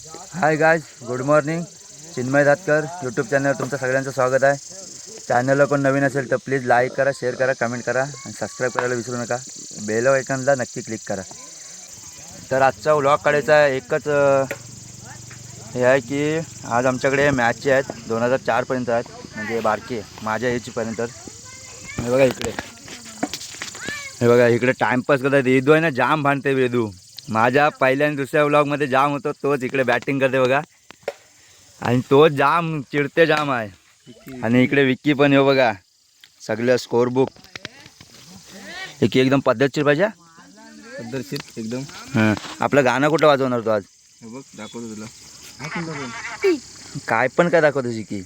Hi guys good morning Chinmay Datkar YouTube चॅनलवर तुमचं सगळ्यांचं स्वागत आहे. चॅनलला कोण नवीन असेल तर प्लीज लाईक करा शेअर करा कमेंट करा आणि सबस्क्राईब करायला विसरू नका. बेल आयकॉनला नक्की क्लिक करा. तर आजचा व्लॉग काढायचा एकच हे आहे की आज आमच्याकडे मॅचचे आहेत दोन हजार चारपर्यंत आहेत. म्हणजे बारकी आहे माझ्या एजपर्यंत हे बघा इकडे. हे बघा इकडे टाइमपास करतात. वेदू आहे ना जाम भांडते वेदू. माझ्या पहिल्या आणि दुसऱ्या व्लॉगमध्ये जाम होतो तोच इकडे बॅटिंग करते बघा. आणि तोच जाम चिडते जाम आहे. आणि इकडे विक्की पण येऊ बघा. सगळं स्कोर बुक एक एकदम पद्धतशीर पाहिजे हा? पद्धतशीर एकदम. हं. आपलं गाणं कुठं वाजवणार तो आज? हे बघ दाखवतो तुला. काय पण काय दाखवतो शिकी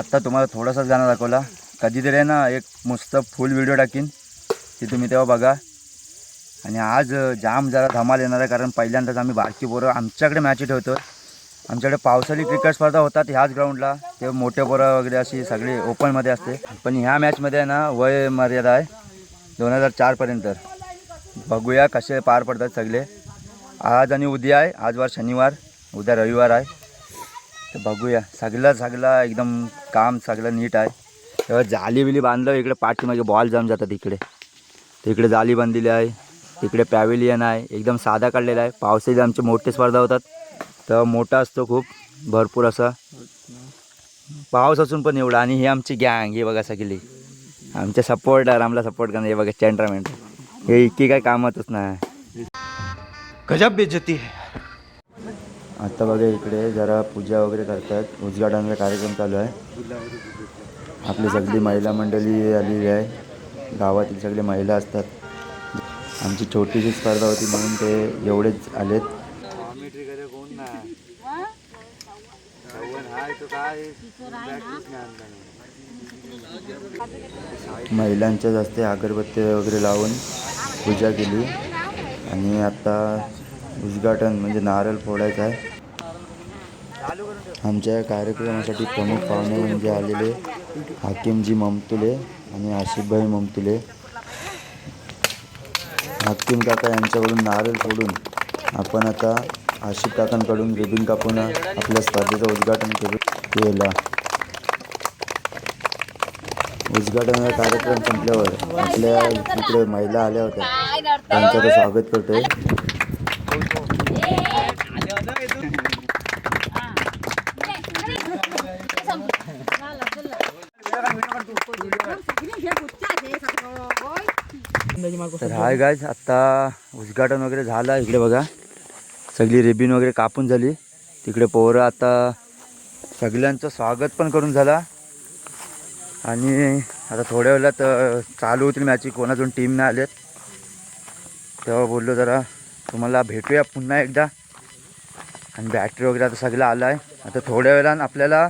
आत्ता तुम्हाला थोडासाच गाणं दाखवला. कधीतरी आहे ना एक मस्त फुल व्हिडिओ टाकीन. ते तुम्ही तेव्हा बघा. आणि आज जाम जरा धमाल येणार आहे कारण पहिल्यांदाच आम्ही बारकी पोरं आमच्याकडे मॅच ठेवतो आमच्याकडे पावसाळी क्रिकेट स्पर्धा होतात ह्याच ग्राउंडला ते मोठे पोरं वगैरे अशी सगळी ओपनमध्ये असते. पण ह्या मॅचमध्ये आहे ना वय मर्यादा आहे दोन हजार चारपर्यंत बघूया कसे पार पडतात सगळे. आज आणि उद्या आहे. आजवार शनिवार उद्या रविवार आहे. तर बघूया. सगळं सगळं एकदम काम सगळं नीट आहे. तेव्हा जाली बिली बांधलं इकडे पाठीमागे बॉल जाम जातात इकडे. तिकडे जाली बांधलेली आहे तिकडे पॅव्हिलियन आहे एकदम साधा काढलेला आहे. पावसाळी आमचे मोठे स्पर्धा होतात तर मोठा असतो खूप भरपूर असा. पाऊस असून पण एवढा. आणि ही आमची गँग हे बघा सगळी. आमच्या सपोर्टर आम्हाला सपोर्ट करणार. हे बघा चेंट्रामेंट हे इतकी काय कामातच नाही. गजब बेजती है. आता बघा इकडे जरा पूजा वगैरे करतात. उद्घाटनाचा कार्यक्रम चालू आहे. आपली सगळी महिला मंडळी आलेली आहे. गावातील सगळे महिला असतात. आमची छोटीशी स्पर्धा होती म्हणून ते एवढेच आलेत. महिलांच्या जास्त अगरबत्ती वगैरे लावून पूजा केली. आणि आता उद्घाटन म्हणजे नारळ फोडायचं आहे. आमच्या या कार्यक्रमासाठी प्रमुख पाहुणे म्हणजे आलेले हाकीमजी ममतुले आणि आशिफभाई ममतुले. हाकीम काका यांच्याकडून नारळ फोडून आपण आता आशिफ काकांकडून रिबिन कापून आपल्या स्पर्धेचं उद्घाटन केलं केलं. उद्घाटनाचा कार्यक्रम संपल्यावर आपल्या इकडे महिला आल्या होत्या. त्यांचं स्वागत करतोय. तर हाय गायज आत्ता उद्घाटन वगैरे झालं इकडे बघा. सगळी रिबिन वगैरे कापून झाली. तिकडे पोरं आता सगळ्यांचं स्वागत पण करून झाला. आणि आता थोड्या वेळात चालू होतील मॅची कोणातून टीम नाही आलेत. तेव्हा बोललो जरा तुम्हाला भेटूया पुन्हा एकदा. आणि बॅटरी वगैरे आता सगळं आलं आहे आता थोड्या वेळानं आपल्याला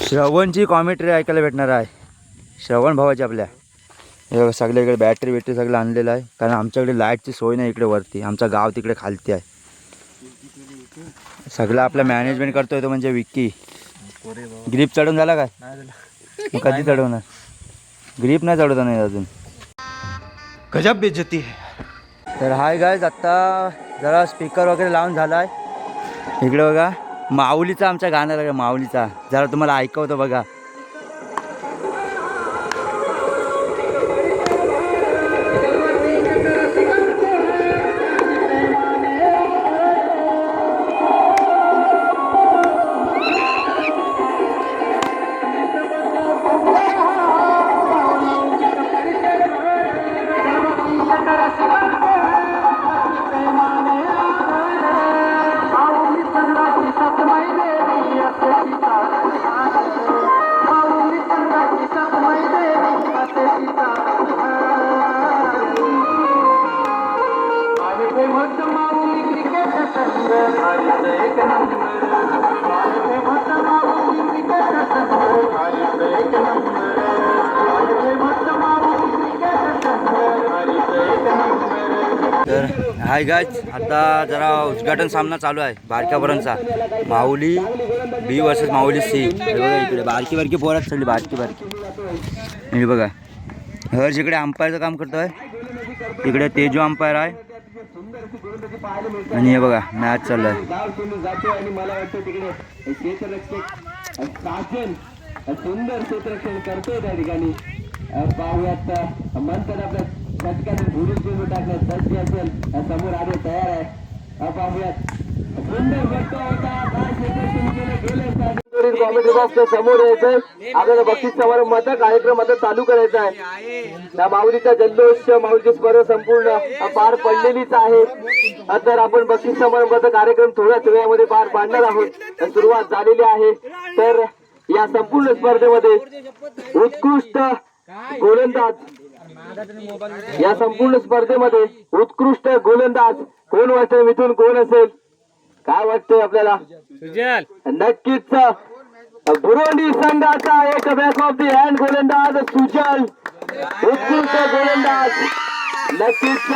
श्रवणची कॉमेंट्री ऐकायला भेटणार आहे. श्रवण भावाची आपल्या. हे इकडे बॅटरी बिटरी सगळं आणलेलं आहे. कारण आमच्याकडे लाईटची सोय नाही इकडे वरती. आमचं गाव तिकडे खालती आहे. सगळं आपलं मॅनेजमेंट करतोय तो म्हणजे विक्की. ग्रीप चढून झाला काय? कधी चढवणार? ग्रीप नाही चढवता नाही अजून. गजब बेजती है। तर हाय गायज आत्ता जरा स्पीकर वगैरे लावून झाला आहे इकडे बघा माऊलीचा आमच्या गाणं माऊलीचा. जरा तुम्हाला ऐकवतो बघा. तर हाय गाज आता जरा उद्घाटन सामना चालू आहे बारक्यापर्यंतचा माऊली बी वर्सेस माऊली सी बघा इकडे बारकी बारकी पोरात चालली बारकी बारकी. हे बघा. हर्ष इकडे अंपायरचं काम करतो आहे इकडे तेजू अंपायर आहे. आणि हे बघा मॅच चालू आहे सुंदर क्षेत्ररक्षण करतोय त्या ठिकाणी. अ, पाहूयात अ, म्हणतात आपल्या षटकातून पुढील चेंडू टाकण्यात सज्ज असेल समोर आले तयार आहे. अ, सुंदर फटका होता. समोर यायचंय आपल्याला बक्षीस समारंभाचा कार्यक्रम आता चालू करायचा आहे. त्या माऊलीचा जल्लोष माऊलीची स्पर्धा संपूर्ण पार पडलेलीच आहे. तर आपण बक्षीस समारंभाचा कार्यक्रम थोड्याच वेळामध्ये पार पाडणार आहोत. सुरुवात झालेली आहे. तर या संपूर्ण स्पर्धेमध्ये उत्कृष्ट गोलंदाज या संपूर्ण स्पर्धेमध्ये उत्कृष्ट गोलंदाज कोण वाटतंय मिथून कोण असेल? काय वाटतंय आपल्याला? नक्कीच बुरोंडी संघाचा एक बॅक ऑफ दी हँड गोलंदाज सुजल. उत्कृष्ट गोलंदाज. नक्कीच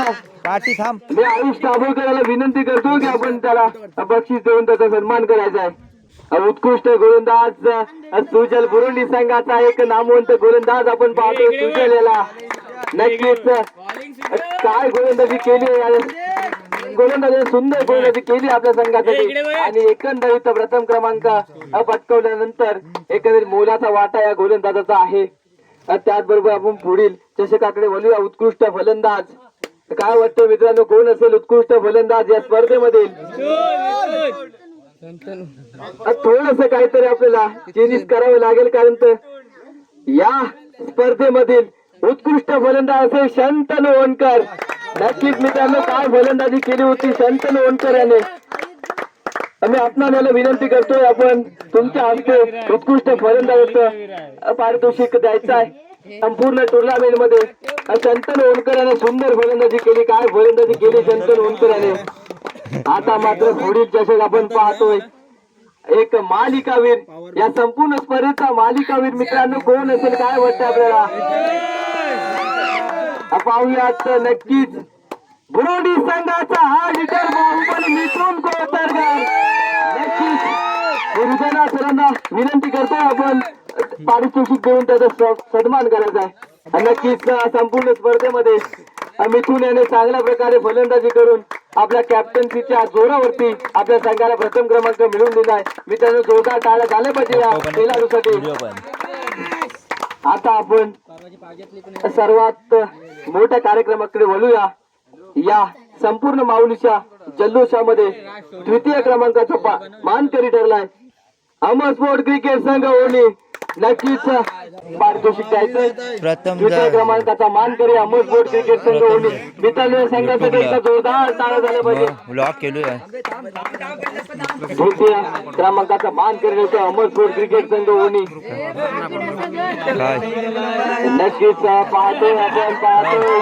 पाठी थांब. मी आयुष दाभोळकराला विनंती करतो की आपण त्याला बक्षीस देऊन त्याचा सन्मान करायचा आहे. उत्कृष्ट गोलंदाज सुजल बुरुंडी संघाचा एक नामवंत गोलंदाज आपण पाहतो सुजल याला. नक्कीच काय गोलंदाजी केली गोलंदाजी सुंदर गोलंदाजी केली आपल्या संघासाठी. आणि एकंदरीत प्रथम क्रमांक पटकवल्यानंतर एकंदरीत मोलाचा वाटा या गोलंदाजाचा आहे. त्याचबरोबर आपण पुढील चषकाकडे वळूया. उत्कृष्ट फलंदाज. काय वाटतं मित्रांनो कोण असेल उत्कृष्ट फलंदाज या स्पर्धेमध्ये थोडस काहीतरी आपल्याला चेंजेस करावे लागेल कारण तर या स्पर्धेमधील उत्कृष्ट फलंदाज असेल शंतनू ओणकर नक्कीच मित्रांनो काय फलंदाजी केली होती शंतनू ओणकर याने? आम्ही आपणाला विनंती करतोय आपण तुमच्या आमचे उत्कृष्ट फलंदाजाचं पारितोषिक द्यायचं आहे. संपूर्ण टुर्नामेंटमध्ये शंतन ओणकर याने सुंदर फलंदाजी केली. काय फलंदाजी केली शंतन ओणकर याने? आता मात्र पुढील चषक आपण पाहतोय. एक मालिकावीर या संपूर्ण स्पर्धेचा मालिकावीर मित्रांनो कोण असेल काय वाटतं आपल्याला? पाहूयात नक्कीच. बुरोडी संघाचा हा लिटर बाहुबली मिथून कोतरकर नक्कीच गुरुजना सरांना विनंती करतोय आपण. पारितोषिक देऊन त्याचा सन्मान करायचा आहे. नक्कीच संपूर्ण स्पर्धेमध्ये मिथून याने चांगल्या प्रकारे फलंदाजी करून आपल्या कॅप्टन्सीच्या जोरावरती आपल्या संघाला प्रथम क्रमांक मिळवून दिलाय मित्रांनो जोरदार टाळ्या झाल्या पाहिजे या खेळाडूसाठी. आता आपण सर्वात मोठ्या कार्यक्रमाकडे वळूया. या संपूर्ण माऊलीच्या जल्लोषामध्ये द्वितीय क्रमांकाचा मान मानकरी ठरलाय. अमर स्पोर्ट क्रिकेट संघ ओली नक्कीच पारितोषिक द्यायचं. प्रथम क्रमांकाचा मानकरी अमर स्पोर्ट क्रिकेट संघ ओली मित्रांनो संघासाठी एकदा जोरदार टाळा झाला पाहिजे. ब्लॉक केलोय. आहे द्वितीय क्रमांकाचा मानकरी होतो अमर स्पोर्ट क्रिकेट संघ काय? नक्कीच पाहतोय आपण पाहतोय.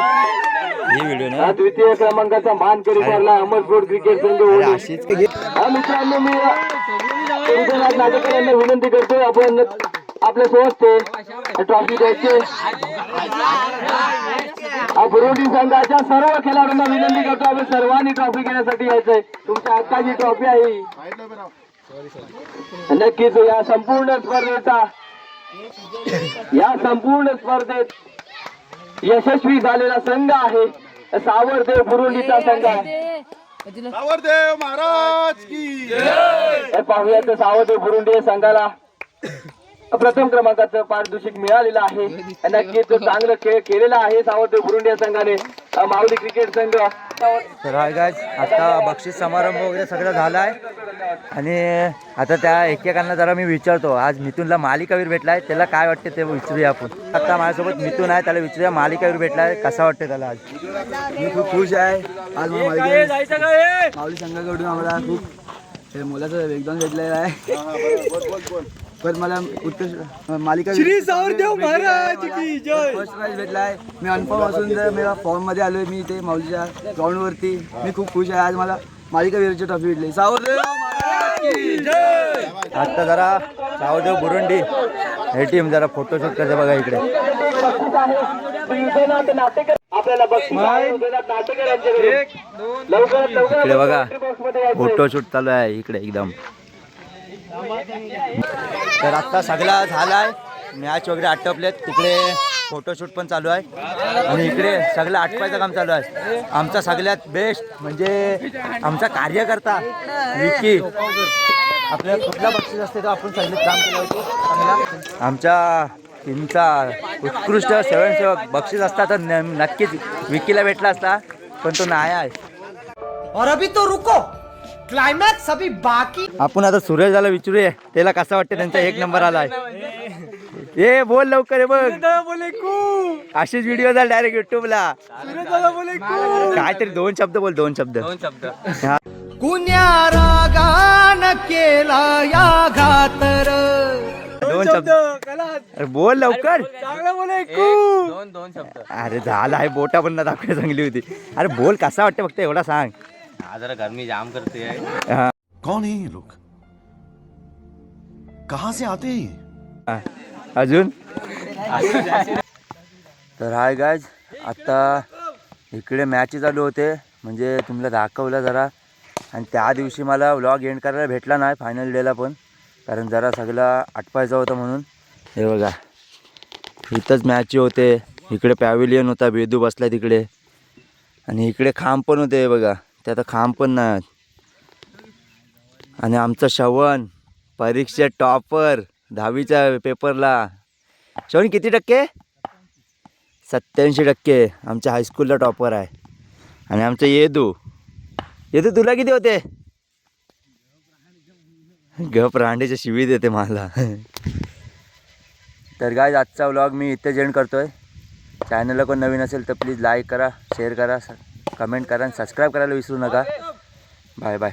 द्वितीय क्रमांकाचा मान करी ठरला अमरपूर क्रिकेट संघ मित्रांनो मी नाटेकरांना विनंती करतोय. आपण आपल्यासोबत ट्रॉफी द्यायचे. बुरुंडी संघाच्या सर्व खेळाडूंना विनंती करतो आपण सर्वांनी ट्रॉफी घेण्यासाठी यायचंय. तुमच्या हक्काची ट्रॉफी आहे. नक्कीच या संपूर्ण स्पर्धेचा या संपूर्ण स्पर्धेत यशस्वी झालेला संघ आहे. सावरदेव बुरुंडीचा संघ आहे. सावरदेव महाराज की हे पाहूया तर सावरदेव बुरुंडी या संघाला. प्रथम क्रमांकाचं पारितोषिक मिळालेलं आहे. नक्कीच चांगलं खेळ केलेला आहे सावरदेव बुरुंडी या संघाने. अ, माऊली क्रिकेट संघ. तर हाय आता बक्षीस समारंभ वगैरे सगळं झाला आहे आणि आता त्या एकेकांना जरा मी विचारतो आज मिथूनला मालिकावीर भेटलाय त्याला काय वाटते ते विचारूया आपण. आता माझ्यासोबत मिथून आहे त्याला विचारूया मालिकावीर भेटलाय कसा वाटते त्याला आज? मी खूप खुश आहे. आज माऊली संघाकडून आम्हाला खूप हे मुलाचं योगदान भेटलेलं आहे. पण मला उत्कृष्ट मालिका श्री सावरदेव महाराज की जय फर्स्ट प्राइज भेटला आहे मी अनफॉर्म असून जर मी फॉर्ममध्ये आलोय मी इथे माऊलीच्या ग्राउंडवरती मी खूप खुश आहे आज मला मालिका वीरची ट्रॉफी भेटली सावरदेव महाराज की जय आता जरा सावदेव बुरुंडी हे टीम जरा फोटोशूट करते बघा इकडे आहे आहे इकडे बघा. फोटोशूट चालू आहे इकडे एकदम तर आत्ता सगळा झालाय. मॅच वगैरे आटपलेत. तिकडे फोटोशूट पण चालू आहे. आणि इकडे सगळं आटपायचं काम चालू आहे. आमचा सगळ्यात बेस्ट म्हणजे आमचा कार्यकर्ता विकी. आपल्याला कुठला बक्षीस असते तो आपण सगळं काम केलं होतं. आमच्या टीमचा उत्कृष्ट स्वयंसेवक बक्षीस असता तर न- नक्कीच विकीला भेटला असता पण तो नाही आहे. और अभी तो रुको. क्लाइमैक्स अभी बाकी आपण आता सुरेशला विचारूया. त्याला कसा वाटतं? त्यांचा एक नंबर आलाय. ए बोल लवकर ये बघ. अशीच व्हिडिओ झाला डायरेक्ट युट्यूबला काहीतरी दोन शब्द बोल दोन शब्द. हा. कुण्या रागान केला या घातर? दोन शब्द. अरे बोल लवकर. अरे झाला आहे बोटा पण दाखवायला चांगली होती. अरे बोल कसा वाटतं फक्त एवढा सांग. जरा गर्मी जाम करते है. हा. कौन है ये लोग? कहां से आते हैं ये? हा. अजून? तर हाय गायज आता इकडे मॅच चालू होते. म्हणजे तुम्हाला दाखवलं जरा. आणि त्या दिवशी मला व्लॉग एंड करायला भेटला नाही फायनल डेला पण. कारण जरा सगळं आटपायचं होतं म्हणून. हे बघा. इथंच मॅच होते. इकडे पॅव्हिलियन होता बेदू बसला तिकडे. आणि इकडे खांब पण होते हे बघा. ते आता खांब पण नाही आणि आमचं श्रवण परीक्षेत टॉपर दहावीच्या पेपरला. श्रवण किती टक्के? सत्याऐंशी टक्के. आमच्या हायस्कूलला टॉपर आहे. आणि आमचं येदू. येदू तुला किती होते? गप रांडेच्या शिवी देते मला. तर गाय आजचा व्लॉग मी इथे जेंड करतोय. चॅनलला कोण नवीन असेल तर प्लीज लाईक करा शेअर करा. कमेंट करा आणि सबस्क्राईब करायला विसरू नका. Bye bye